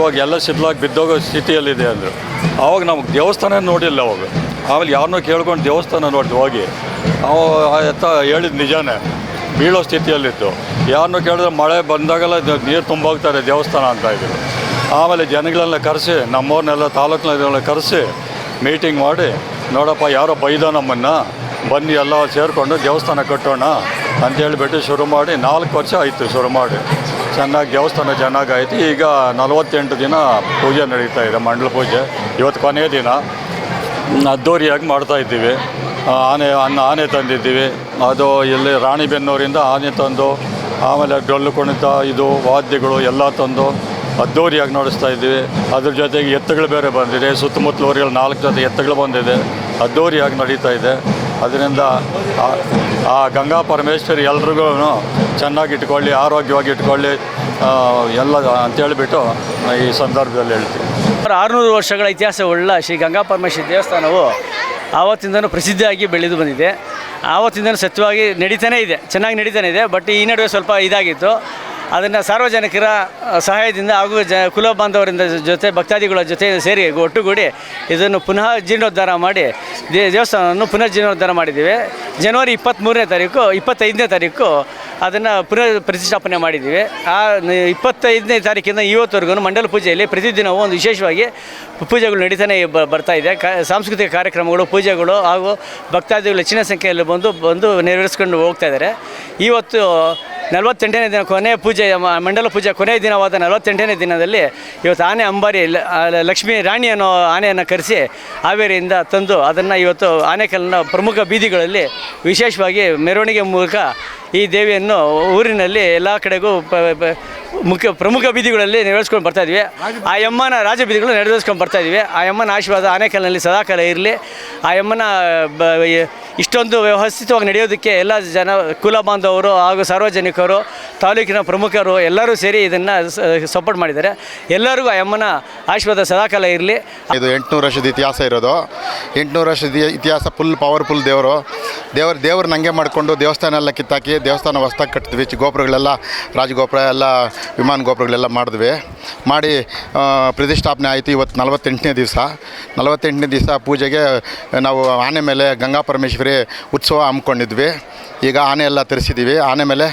ಇವಾಗ ಎಲ್ಲ ಶಿಥಿಲಾಗಿ ಬಿದ್ದೋಗೋ ಸ್ಥಿತಿಯಲ್ಲಿದೆ ಅಂದರು. ಆವಾಗ ನಮಗೆ ದೇವಸ್ಥಾನ ನೋಡಿಲ್ಲ ಅವಾಗ. ಆಮೇಲೆ ಯಾರನ್ನೋ ಕೇಳ್ಕೊಂಡು ದೇವಸ್ಥಾನ ನೋಡಿದ್ವಿ ಹೋಗಿ. ಅವ ಎತ್ತ ಹೇಳಿದ ನಿಜಾನೇ. ಬೀಳೋ ಸ್ಥಿತಿಯಲ್ಲಿತ್ತು. ಯಾರನ್ನೂ ಕೇಳಿದ್ರೆ ಮಳೆ ಬಂದಾಗೆಲ್ಲ ನೀರು ತುಂಬೋಗ್ತಾರೆ ದೇವಸ್ಥಾನ ಅಂತ ಇದ್ದರು ಆಮೇಲೆ ಜನಗಳೆಲ್ಲ ಕರೆಸಿ ನಮ್ಮವ್ರನ್ನೆಲ್ಲ ತಾಲೂಕಿನಲ್ಲಿ ಕರೆಸಿ ಮೀಟಿಂಗ್ ಮಾಡಿ, ನೋಡಪ್ಪ ಯಾರೋ ಬೈದ ನಮ್ಮನ್ನು, ಬನ್ನಿ ಎಲ್ಲ ಸೇರಿಕೊಂಡು ದೇವಸ್ಥಾನ ಕಟ್ಟೋಣ ಅಂತ ಹೇಳಿಬಿಟ್ಟು ಶುರು ಮಾಡಿ ನಾಲ್ಕು ವರ್ಷ ಆಯಿತು ಶುರು ಮಾಡಿ. ಚೆನ್ನಾಗಿ ದೇವಸ್ಥಾನ ಚೆನ್ನಾಗಾಯ್ತು ಈಗ ನಲವತ್ತೆಂಟು ದಿನ ಪೂಜೆ ನಡೀತಾ ಇದೆ, ಮಂಡಲ ಪೂಜೆ. ಇವತ್ತು ಕೊನೆಯ ದಿನ. ಅದ್ದೂರಿಯಾಗಿ ಮಾಡ್ತಾ ಇದ್ದೀವಿ. ಆನೆ, ಅನ್ನ, ಆನೆ ತಂದಿದ್ದೀವಿ. ಅದು ಇಲ್ಲಿ ರಾಣಿಬೆನ್ನೂರಿಂದ ಆನೆ ತಂದು, ಆಮೇಲೆ ಡೊಳ್ಳು ಕುಣಿತ, ಇದು ವಾದ್ಯಗಳು ಎಲ್ಲ ತಂದು ಅದ್ದೂರಿಯಾಗಿ ನಡೆಸ್ತಾ ಇದ್ದೀವಿ. ಅದ್ರ ಜೊತೆಗೆ ಎತ್ತುಗಳು ಬೇರೆ ಬಂದಿದೆ. ಸುತ್ತಮುತ್ತಲ ಊರುಗಳು ನಾಲ್ಕು ಜೊತೆ ಎತ್ತುಗಳು ಬಂದಿದೆ. ಅದ್ದೂರಿಯಾಗಿ ನಡೀತಾ ಇದೆ. ಅದರಿಂದ ಆ- ಗಂಗಾ ಪರಮೇಶ್ವರಿ ಎಲ್ರಿಗೂ ಚೆನ್ನಾಗಿ ಇಟ್ಕೊಳ್ಳಿ, ಆರೋಗ್ಯವಾಗಿ ಇಟ್ಕೊಳ್ಳಿ ಎಲ್ಲ ಅಂತೇಳಿಬಿಟ್ಟು ಈ ಸಂದರ್ಭದಲ್ಲಿ ಹೇಳ್ತೀವಿ ಆರುನೂರು ವರ್ಷಗಳ ಇತಿಹಾಸ ಉಳ್ಳ ಶ್ರೀ ಗಂಗಾ ಪರಮೇಶ್ವರಿ ದೇವಸ್ಥಾನವು ಆವತ್ತಿಂದನೂ ಪ್ರಸಿದ್ಧಿಯಾಗಿ ಬೆಳೆದು ಬಂದಿದೆ. ಆವತ್ತಿಂದನೂ ಸತ್ಯವಾಗಿ ನಡೀತಾನೇ ಇದೆ, ಚೆನ್ನಾಗಿ ನಡೀತಾನೆ ಇದೆ, ಬಟ್ ಈ ನಡುವೆ ಸ್ವಲ್ಪ ಇದಾಗಿತ್ತು. ಅದನ್ನು ಸಾರ್ವಜನಿಕರ ಸಹಾಯದಿಂದ ಹಾಗೂ ಜ, ಕುಲ ಬಾಂಧವರಿಂದ ಜೊತೆ ಭಕ್ತಾದಿಗಳ ಜೊತೆ ಸೇರಿ ಒಟ್ಟುಗೂಡಿ ಇದನ್ನು ಪುನಃ ಜೀರ್ಣೋದ್ಧಾರ ಮಾಡಿ ದೇವಸ್ಥಾನವನ್ನು ಪುನಃ ಜೀರ್ಣೋದ್ಧಾರ ಮಾಡಿದ್ದೀವಿ. ಜನವರಿ ಇಪ್ಪತ್ತ್ಮೂರನೇ ತಾರೀಕು, ಇಪ್ಪತ್ತೈದನೇ ತಾರೀಕು ಅದನ್ನು ಪುನಃ ಪ್ರತಿಷ್ಠಾಪನೆ ಮಾಡಿದ್ದೀವಿ. ಆ ಇಪ್ಪತ್ತೈದನೇ ತಾರೀಕಿಂದ ಇವತ್ತವರೆಗೂ ಮಂಡಲ ಪೂಜೆಯಲ್ಲಿ ಪ್ರತಿದಿನವೂ ಒಂದು ವಿಶೇಷವಾಗಿ ಪೂಜೆಗಳು ನಡೀತಾನೆ ಬರ್ತಾ ಇದೆ. ಕ, ಸಾಂಸ್ಕೃತಿಕ ಕಾರ್ಯಕ್ರಮಗಳು, ಪೂಜೆಗಳು ಹಾಗೂ ಭಕ್ತಾದಿಗಳು ಹೆಚ್ಚಿನ ಸಂಖ್ಯೆಯಲ್ಲಿ ಬಂದು ಬಂದು ನೆರವೇರಿಸ್ಕೊಂಡು ಹೋಗ್ತಾ ಇದ್ದಾರೆ. ಇವತ್ತು ನಲವತ್ತೆಂಟನೇ ದಿನ ಕೊನೆಯ ಪೂಜೆ ಮಂಡಲ ಪೂಜೆ ಕೊನೆಯ ದಿನವಾದ ನಲವತ್ತೆಂಟನೇ ದಿನದಲ್ಲಿ ಇವತ್ತು ಆನೆ ಅಂಬಾರಿ ಲಕ್ಷ್ಮೀ ರಾಣಿ ಅನ್ನೋ ಆನೆಯನ್ನು ಕರೆಸಿ ಹಾವೇರಿಯಿಂದ ತಂದು ಅದನ್ನು ಇವತ್ತು ಆನೆಕಲ್ನ ಪ್ರಮುಖ ಬೀದಿಗಳಲ್ಲಿ ವಿಶೇಷವಾಗಿ ಮೆರವಣಿಗೆ ಮೂಲಕ ಈ ದೇವಿಯನ್ನು ಊರಿನಲ್ಲಿ ಎಲ್ಲ ಕಡೆಗೂ ಪ- ಮುಖ್ಯ ಪ್ರಮುಖ ಬೀದಿಗಳಲ್ಲಿ ನೆರವೇರಿಸ್ಕೊಂಡು ಬರ್ತಾ ಇದೀವಿ. ಆ ಯಮ್ಮನ ರಾಜ ಬೀದಿಗಳು ನೆರವೇರಿಸ್ಕೊಂಡು ಬರ್ತಾ ಇದೀವಿ. ಆ ಯಮ್ಮನ ಆಶೀರ್ವಾದ ಆನೆಕಲ್ನಲ್ಲಿ ಸದಾಕಾಲ ಇರಲಿ. ಆ ಯಮ್ಮನ, ಬ- ಇಷ್ಟೊಂದು ವ್ಯವಸ್ಥಿತವಾಗಿ ನಡೆಯೋದಕ್ಕೆ ಎಲ್ಲ ಜನ, ಕುಲ ಬಾಂಧವರು ಹಾಗೂ ಸಾರ್ವಜನಿಕರು, ತಾಲೂಕಿನ ಪ್ರಮುಖರು ಎಲ್ಲರೂ ಸೇರಿ ಇದನ್ನು ಸಪೋರ್ಟ್ ಮಾಡಿದ್ದಾರೆ. ಎಲ್ಲರಿಗೂ ಆ ಯಮ್ಮನ ಆಶೀರ್ವಾದ ಸದಾಕಾಲ ಇರಲಿ. ಇದು ಎಂಟುನೂರು ವರ್ಷದ ಇತಿಹಾಸ ಇರೋದು. ಎಂಟುನೂರು ವರ್ಷದ ಇತಿಹಾಸ ಫುಲ್ ಪವರ್ಫುಲ್ ದೇವರು. ದೇವರು ದೇವರು ನಂಗೆ ಮಾಡಿಕೊಂಡು ದೇವಸ್ಥಾನ ಎಲ್ಲ ಕಿತ್ತಾಕಿ ದೇವಸ್ಥಾನ ಹೊಸ್ದಾಗಿ ಕಟ್ಟಿದ್ವಿ ಗೋಪುರಗಳೆಲ್ಲ, ರಾಜಗೋಪುರ ಎಲ್ಲ ವಿಮಾನ ಗೋಪುರಗಳೆಲ್ಲ ಮಾಡಿದ್ವಿ. ಮಾಡಿ ಪ್ರತಿಷ್ಠಾಪನೆ ಆಯಿತು ಇವತ್ತು ನಲವತ್ತೆಂಟನೇ ದಿವಸ. ನಲವತ್ತೆಂಟನೇ ದಿವಸ ಪೂಜೆಗೆ ನಾವು ಆನೆ ಮೇಲೆ ಗಂಗಾ ಪರಮೇಶ್ವರಿ ಉತ್ಸವ ಹಮ್ಮಿಕೊಂಡಿದ್ವಿ. ಈಗ ಆನೆ ಎಲ್ಲ ತರಿಸಿದ್ದೀವಿ. ಆನೆ ಮೇಲೆ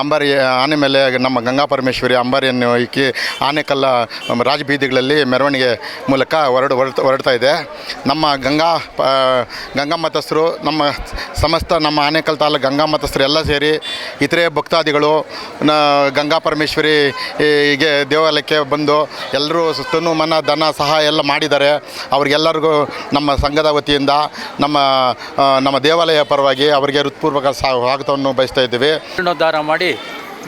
ಅಂಬಾರಿ, ಆನೆ ಮೇಲೆ ನಮ್ಮ ಗಂಗಾ ಪರಮೇಶ್ವರಿ ಅಂಬಾರಿಯನ್ನು ಇಕ್ಕಿ ಆನೆಕಲ್ಲ ರಾಜಬೀದಿಗಳಲ್ಲಿ ಮೆರವಣಿಗೆ ಮೂಲಕ ಹೊರಡು, ಹೊರಡ್ತಾ ಹೊರಡ್ತಾ ಇದೆ. ನಮ್ಮ ಗಂಗಾ ಗಂಗಾ ಮತಸ್ಥರು, ನಮ್ಮ ಸಮಸ್ತ ನಮ್ಮ ಆನೆಕಲ್ ತಾಲೂಕು ಗಂಗಾ ಮತಸ್ಥರು ಎಲ್ಲ ಸೇರಿ ಇತರೆ ಭಕ್ತಾದಿಗಳು ಗಂಗಾ ಪರಮೇಶ್ವರಿ ಹೀಗೆ ದೇವಾಲಯಕ್ಕೆ ಬಂದು ಎಲ್ಲರೂ ತನು, ಮನ, ಧನ, ಸಹಾಯ ಎಲ್ಲ ಮಾಡಿದ್ದಾರೆ. ಅವ್ರಿಗೆಲ್ಲರಿಗೂ ನಮ್ಮ ಸಂಘದ ವತಿಯಿಂದ ನಮ್ಮ ನಮ್ಮ ದೇವಾಲಯ ಪರವಾಗಿ ಅವರಿಗೆ ಹೃತ್ಪೂರ್ವಕ ಸ್ವಾಗತವನ್ನು ಬಯಸ್ತಾ ಇದ್ದೇವೆ. ಜೀರ್ಣೋದ್ಧಾರ ಮಾಡಿ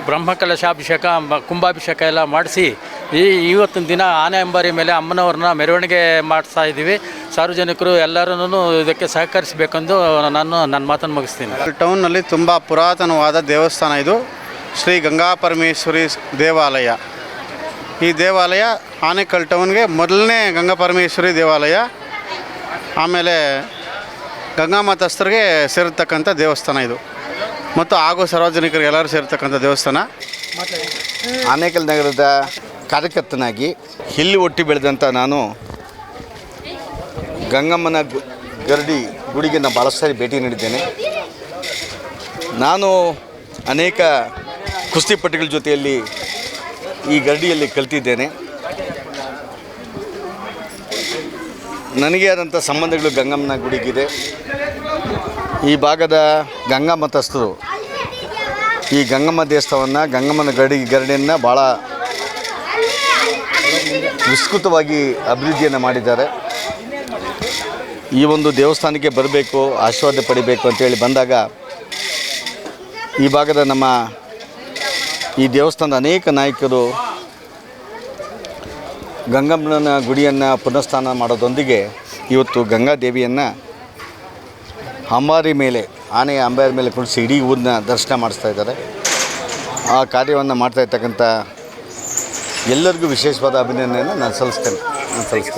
ಬ್ರಹ್ಮಕಲಶಾಭಿಷೇಕ ಮ- ಕುಂಭಾಭಿಷೇಕ ಎಲ್ಲ ಮಾಡಿಸಿ ಈ ಇವತ್ತಿನ ದಿನ ಆನೆ ಅಂಬಾರಿ ಮೇಲೆ ಅಮ್ಮನವ್ರನ್ನ ಮೆರವಣಿಗೆ ಮಾಡಿಸ್ತಾ ಇದ್ದೀವಿ. ಸಾರ್ವಜನಿಕರು ಎಲ್ಲರೂ ಇದಕ್ಕೆ ಸಹಕರಿಸಬೇಕೆಂದು ನಾನು ನನ್ನ ಮಾತನ್ನು ಮುಗಿಸ್ತೀನಿ. ಟೌನ್ನಲ್ಲಿ ತುಂಬ ಪುರಾತನವಾದ ದೇವಸ್ಥಾನ ಇದು. ಶ್ರೀ ಗಂಗಾ ಪರಮೇಶ್ವರಿ ದೇವಾಲಯ. ಈ ದೇವಾಲಯ ಆನೇಕಲ್ ಟೌನ್ಗೆ ಮೊದಲನೇ ಗಂಗಾ ಪರಮೇಶ್ವರಿ ದೇವಾಲಯ. ಆಮೇಲೆ ಗಂಗಾ ಮಾತಸ್ಥರಿಗೆ ಸೇರತಕ್ಕಂಥ ದೇವಸ್ಥಾನ ಇದು. ಮತ್ತು ಹಾಗೂ ಸಾರ್ವಜನಿಕರಿಗೆ ಎಲ್ಲರೂ ಸೇರ್ತಕ್ಕಂಥ ದೇವಸ್ಥಾನ. ಆನೇಕಲ್ ನಗರದ ಕಾರ್ಯಕರ್ತನಾಗಿ ಇಲ್ಲಿ ಒಟ್ಟಿ ಬೆಳೆದಂಥ ನಾನು ಗಂಗಮ್ಮನ ಗರಡಿ ಗುಡಿಗೆ ನಾನು ಭಾಳ ಸಾರಿ ಭೇಟಿ ನೀಡಿದ್ದೇನೆ. ನಾನು ಅನೇಕ ಕುಸ್ತಿಪಟುಗಳ ಜೊತೆಯಲ್ಲಿ ಈ ಗರಡಿಯಲ್ಲಿ ಕಲ್ತಿದ್ದೇನೆ. ನನಗೆ ಆದಂಥ ಸಂಬಂಧಗಳು ಗಂಗಮ್ಮನ ಗುಡಿಗಿದೆ. ಈ ಭಾಗದ ಗಂಗಾ ಮತಸ್ಥರು ಈ ಗಂಗಮ್ಮ ದೇವಸ್ಥಾನವನ್ನು, ಗಂಗಮ್ಮನ ಗಡಿ, ಗರಡಿಯನ್ನು ಭಾಳ ವಿಸ್ತೃತವಾಗಿ ಅಭಿವೃದ್ಧಿಯನ್ನು ಮಾಡಿದ್ದಾರೆ. ಈ ಒಂದು ದೇವಸ್ಥಾನಕ್ಕೆ ಬರಬೇಕು, ಆಶೀರ್ವಾದ ಪಡಿಬೇಕು ಅಂತೇಳಿ ಬಂದಾಗ ಈ ಭಾಗದ ನಮ್ಮ ಈ ದೇವಸ್ಥಾನದ ಅನೇಕ ನಾಯಕರು ಗಂಗಮ್ಮನ ಗುಡಿಯನ್ನು ಪುನಃಸ್ಥಾನ ಮಾಡೋದೊಂದಿಗೆ ಇವತ್ತು ಗಂಗಾದೇವಿಯನ್ನು ಅಂಬಾರಿ ಮೇಲೆ ಆನೆಯ ಅಂಬೆಯಾದ ಮೇಲೆ ಕುಳಿಸಿ ಇಡೀ ಊರನ್ನ ದರ್ಶನ ಮಾಡಿಸ್ತಾ ಇದ್ದಾರೆ. ಆ ಕಾರ್ಯವನ್ನು ಮಾಡ್ತಾ ಇರ್ತಕ್ಕಂಥ ಎಲ್ಲರಿಗೂ ವಿಶೇಷವಾದ ಅಭಿನಂದನೆಯನ್ನು ನಾನು ಸಲ್ಲಿಸ್ತೇನೆ. ನಾನು ಸಲ್ಲಿಸ್ತೇನೆ.